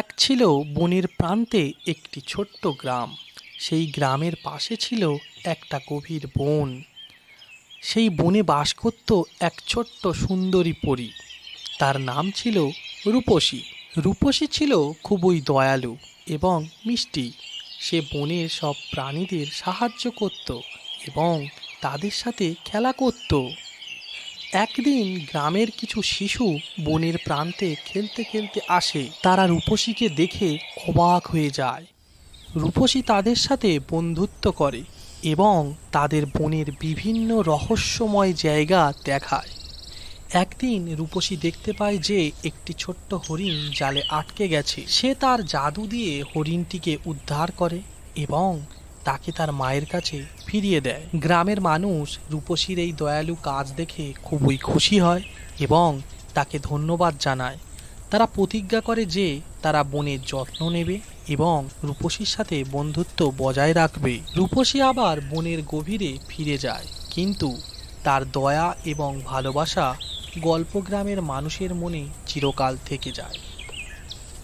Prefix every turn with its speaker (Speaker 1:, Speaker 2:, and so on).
Speaker 1: এক ছিল বনের প্রান্তে একটি ছোট্ট গ্রাম। সেই গ্রামের পাশে ছিল একটা গভীর বন। সেই বনে বাস করত এক ছোট্ট সুন্দরী পরী। তার নাম ছিল রূপসী। রূপসী ছিল খুবই দয়ালু এবং মিষ্টি। সে বনের সব প্রাণীদের সাহায্য করত এবং তাদের সাথে খেলা করত। একদিন গ্রামের কিছু শিশু বনের প্রান্তে খেলতে খেলতে আসে। তারা রূপসীকে দেখে অবাক হয়ে যায়। রূপসী তাদের সাথে বন্ধুত্ব করে এবং তাদের বনের বিভিন্ন রহস্যময় জায়গা দেখায়। একদিন রূপসী দেখতে পায় যে একটি ছোট্ট হরিণ জালে আটকে গেছে। সে তার জাদু দিয়ে হরিণটিকে উদ্ধার করে এবং তাকে তার মায়ের কাছে ফিরিয়ে দেয়। গ্রামের মানুষ রূপসীর এই দয়ালু কাজ দেখে খুবই খুশি হয় এবং তাকে ধন্যবাদ জানায়। তারা প্রতিজ্ঞা করে যে তারা বনের যত্ন নেবে এবং রূপসীর সাথে বন্ধুত্ব বজায় রাখবে। রূপসী আবার বনের গভীরে ফিরে যায়, কিন্তু তার দয়া এবং ভালোবাসা গল্প গ্রামের মানুষের মনে চিরকাল থেকে যায়।